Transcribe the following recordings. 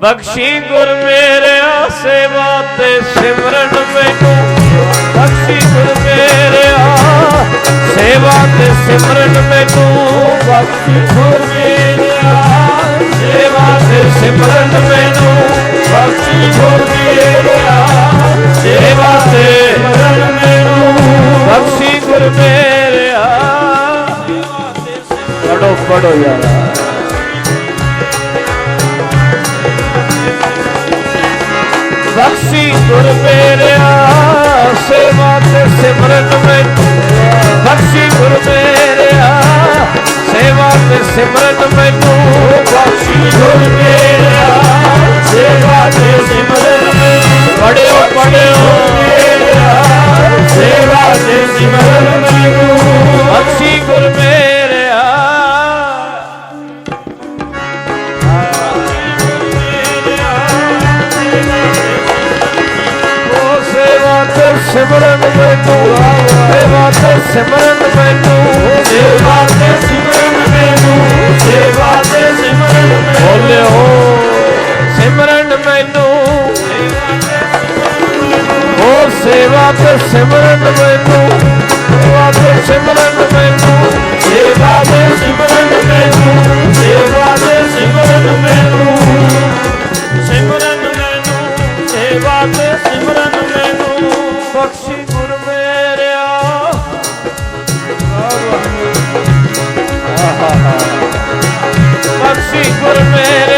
ਬਖਸ਼ੀ ਗੁਰ ਮੇਰਿਆ ਸੇਵਾ ਤੇ ਸਿਮਰਨ ਮੈਨੂੰ। ਬਖਸ਼ੀ ਗੁਰ ਮੇਰਿਆ ਸੇਵਾ ਤੇ ਸਿਮਰਨ ਮੈਨੂੰ। ਬਖਸ਼ੀ ਗੁਰ ਮੇਰਿਆ ਸੇਵਾ ਤੇ ਸਿਮਰਨ ਮੈਨੂੰ। ਬਖਸ਼ੀ ਗੁਰ ਮੇਰਿਆ ਸੇਵਾ ਤੇ ਸਿਮਰਨ ਮੈਨੂੰ। ਬਖਸ਼ੀ ਗੁਰ ਮੇਰਿਆ ਪੜੋ ਪੜੋ ਯਾਰ। ਗੁਰ ਮੇਰਿਆ, ਸੇਵਾ ਤੇ ਸਿਮਰਨ ਮੈਨੂੰ ਬਖਸ਼ੀ ਗੁਰ ਮੇਰਿਆ, ਸੇਵਾ ਤੇ ਸਿਮਰਨ ਮੈਨੂੰ। ਬਖਸ਼ੀ ਗੁਰ ਮੇਰਿਆ, ਸੇਵਾ ਤੇ ਸਿਮਰਨ ਮੈਨੂੰ। ਪੜਿਓ ਪੜਿਓ। ਮੇਰਿਆ ਸੇਵਾ ਤੇ ਸਿਮਰਨ ਮੈਨੂੰ। ਬਖਸ਼ੀ ਗੁਰ ਮੇਰਿਆ। ਸਿਮਰਨ ਮੈਨੂੰ ਸੇਵਾ ਤੇ ਸਿਮਰਨ ਮੈਨੂੰ। ਸੇਵਾ ਤੇ ਸਿਮਰਨ ਮੈਨੂੰ। ਸੇਵਾ ਤੇ ਸਿਮਰਨ ਬੋਲਿਓ। ਸਿਮਰਨ ਮੈਨੂੰ। ਉਹ ਸੇਵਾ ਤੇ ਸਿਮਰਨ ਮੈਨੂੰ। ਸੇਵਾ ਤੇ ਸਿਮਰਨ ਮੈਨੂੰ। ਸੇਵਾ ਤੇ ਸਿਮਰਨ ਮੈਨੂੰ। ਸੇਵਾ ਤੇ ਸਿਮਰਨ ਮੈਨੂੰ। ਸਿਮਰਨ ਮੈਨੂੰ। ਸੇਵਾ ਤੇ ਬਖਸ਼ੀ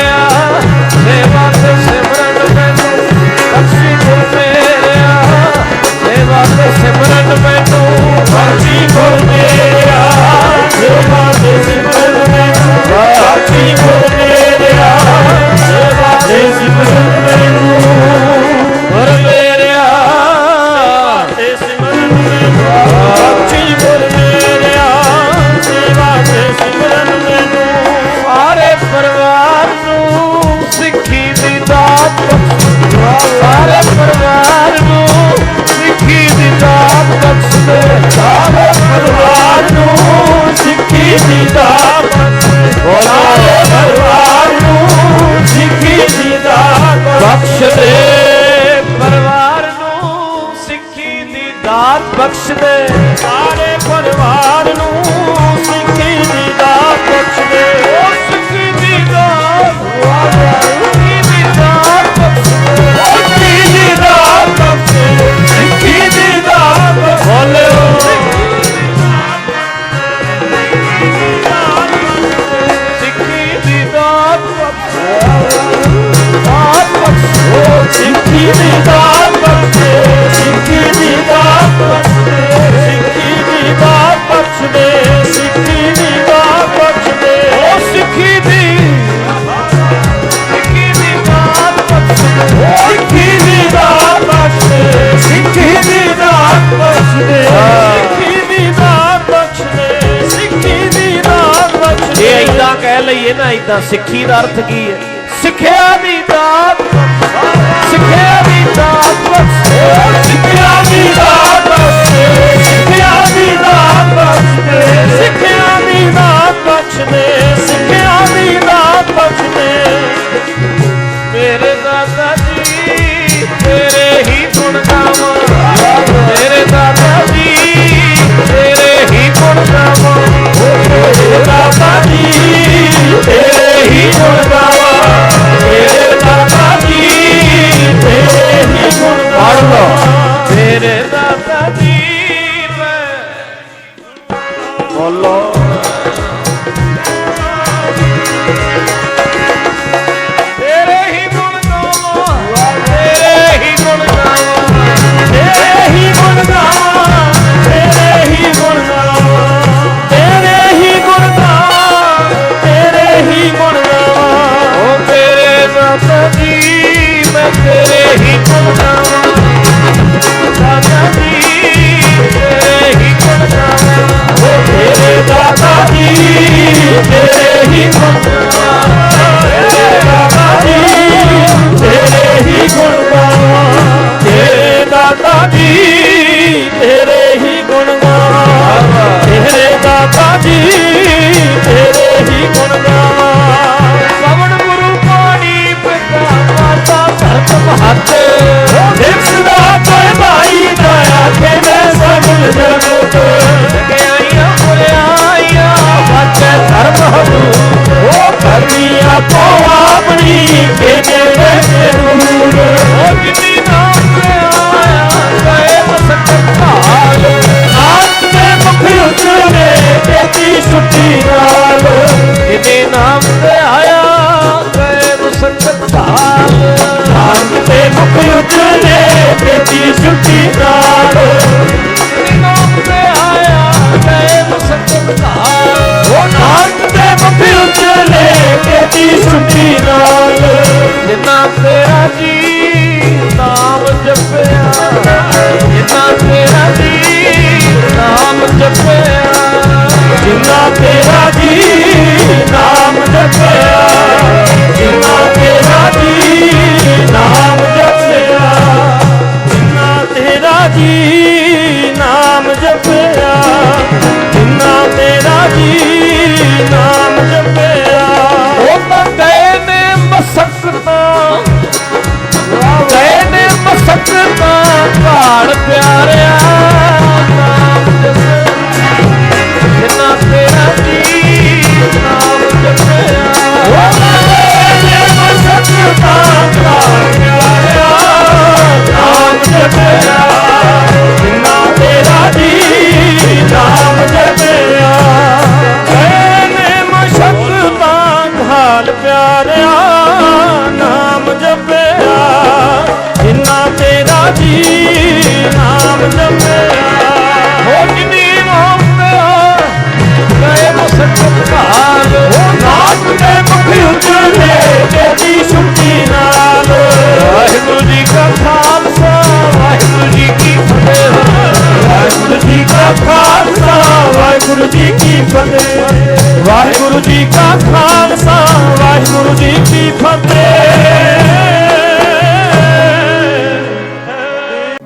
ਦੀ ਦਾਤ ਬਖਸ਼ ਦੇ ਸਾਰੇ ਪਰਿਵਾਰ ਨੂੰ ਸਿੱਖੀ ਦੀ ਦਾਤ ਬਖਸ਼ ਦੇ ਲਈਏ ਸਿੱਖੀ ਦਾ ਅਰਥ ਕੀ ਹੈ? ਸਿੱਖਿਆ ਦੀ ਦਾਤ ਸਿੱਖਿਆ ਦੀ ਦਾਤ ਬਖਸ਼ ਸਿੱਖਿਆ ਦੀ ਦਾਤ ਸਿੱਖਿਆ ਦੀ ਦਾਤ ਬਖਸ਼ ਸਿੱਖਿਆ ਦੀ ਦਾਤ ਬਖਸ਼ ਸਿੱਖਿਆ ਦੀ ਦਾਤ ਬਖਸ਼ ਮੇਰੇ ਦਾਦਾ ਜੀ, ਤੇਰੇ ਹੀ ਗੁਣ ਗਾਵਾਂ। ਮੇਰੇ ਦਾਦਾ ਜੀ, ਤੇਰੇ ਹੀ ਗੁਣ ਗਾਵਾਂ। ਮੇਰੇ ਦਾਦਾ ਜੀ querer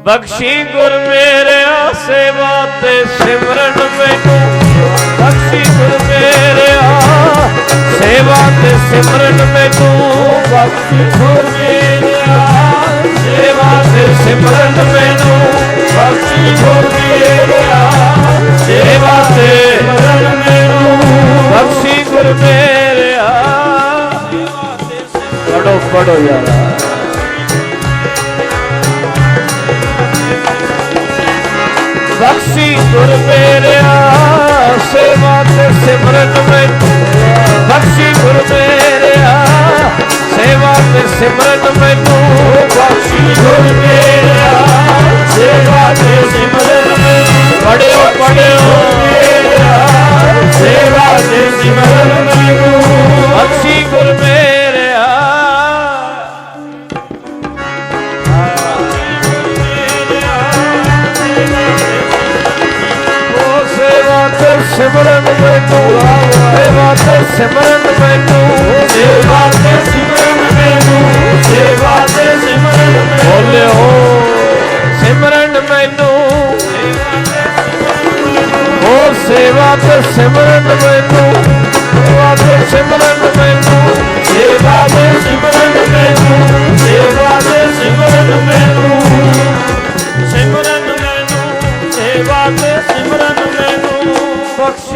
ਬਖਸ਼ੀ ਗੁਰ ਮੇਰਿਆ ਸੇਵਾ ਤੇ ਸਿਮਰਨ ਮੈਨੂੰ। ਬਖਸ਼ੀ ਗੁਰ ਮੇਰਿਆ ਸੇਵਾ ਤੇ ਸਿਮਰਨ ਮੈਨੂੰ। ਬਖਸ਼ੀ ਗੁਰ ਮੇਰਿਆ ਸੇਵਾ ਤੇ ਸਿਮਰਨ ਮੈਨੂੰ। ਬਖਸ਼ੀ ਗੁਰ ਮੇਰਿਆ ਸੇਵਾ ਤੇ ਸਿਮਰਨ ਮੈਨੂੰ। ਬਖਸ਼ੀ ਗੁਰ ਮੇਰਿਆ ਪੜੋ ਪੜੋ ਯਾਰ। ਬਖਸ਼ੀ ਗੁਰ ਮੇਰਿਆ ਸੇਵਾ ਤੇ ਸਿਮਰਨ ਮੈਨੂੰ ਬਖਸ਼ੀ ਗੁਰ ਮੇਰਿਆ ਸੇਵਾ ਤੇ ਸਿਮਰਨ ਮੈਨੂੰ ਸੇਵਾ ਤੇ ਸਿਮਰਨ ਮੈਨੂੰ ਸੇਵਾ ਤੇ ਸਿਮਰਨ ਮੈਨੂੰ ਸੇਵਾ ਤੇ ਸਿਮਰਨ ਮੈਨੂੰ ਬੋਲਿਓ, ਸਿਮਰਨ ਮੈਨੂੰ। ਓ ਸੇਵਾ ਤੇ ਸਿਮਰਨ ਮੈਨੂੰ। ਸੇਵਾ ਤੇ ਸਿਮਰਨ ਮੈਨੂੰ। ਸੇਵਾ ਤੇ ਸਿਮਰਨ ਮੈਨੂੰ। ਸੇਵਾ ਤੇ ਸਿਮਰਨ ਮੈਨੂੰ। ਸਿਮਰਨ ਮੈਨੂੰ। ਸੇਵਾ ਤੇ ਸਿਮਰਨ ਮੈਨੂੰ। ਬਖਸ਼ੀ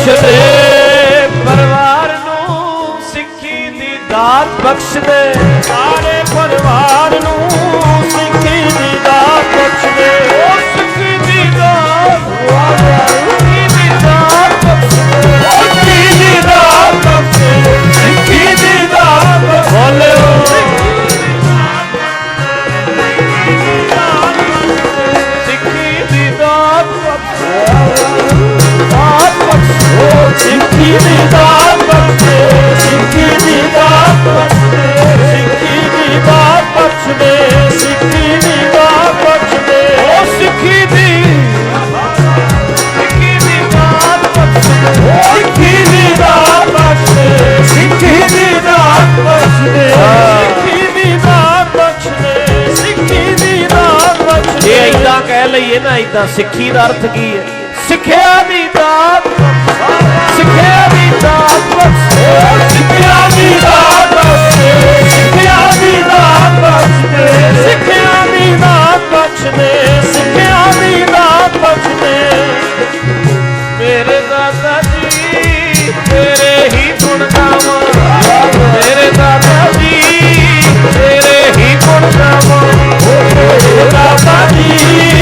ਬਖਸ਼ ਦੇ ਪਰਿਵਾਰ ਨੂੰ ਸਿੱਖੀ ਦੀ ਦਾਤ ਬਖਸ਼ ਦੇ ਇਦਾਂ ਕਹਿ ਨਾ ਇਦਾਂ ਸਿੱਖੀ ਦਾ ਅਰਥ ਕੀ ਹੈ? ਸਿੱਖਿਆ ਦੀ ਦਾਤ ਸਿੱਖਿਆ ਦੀ ਦਾਤ ਸਿੱਖਿਆ ਦੀ ਦਾਤ ਸਿੱਖਿਆ ਦੀ ਦਾਤ ਬਖਸ਼। ਸਿੱਖਿਆ ਦੀ ਦਾਤ ਬਖਸ਼ ਸਿੱਖਿਆ ਦੀ ਦਾਤ ਬਖਸ਼ ਮੇਰੇ ਦਾਦਾ ਜੀ, ਤੇਰੇ ਹੀ ਗੁਣ ਗਾਵਾਂ। ਮੇਰੇ ਦਾਦਾ ਜੀ, ਤੇਰੇ ਹੀ ਗੁਣ ਗਾਵਾਂ। ਤੇਰੇ ਦਾਤਾ ਜੀ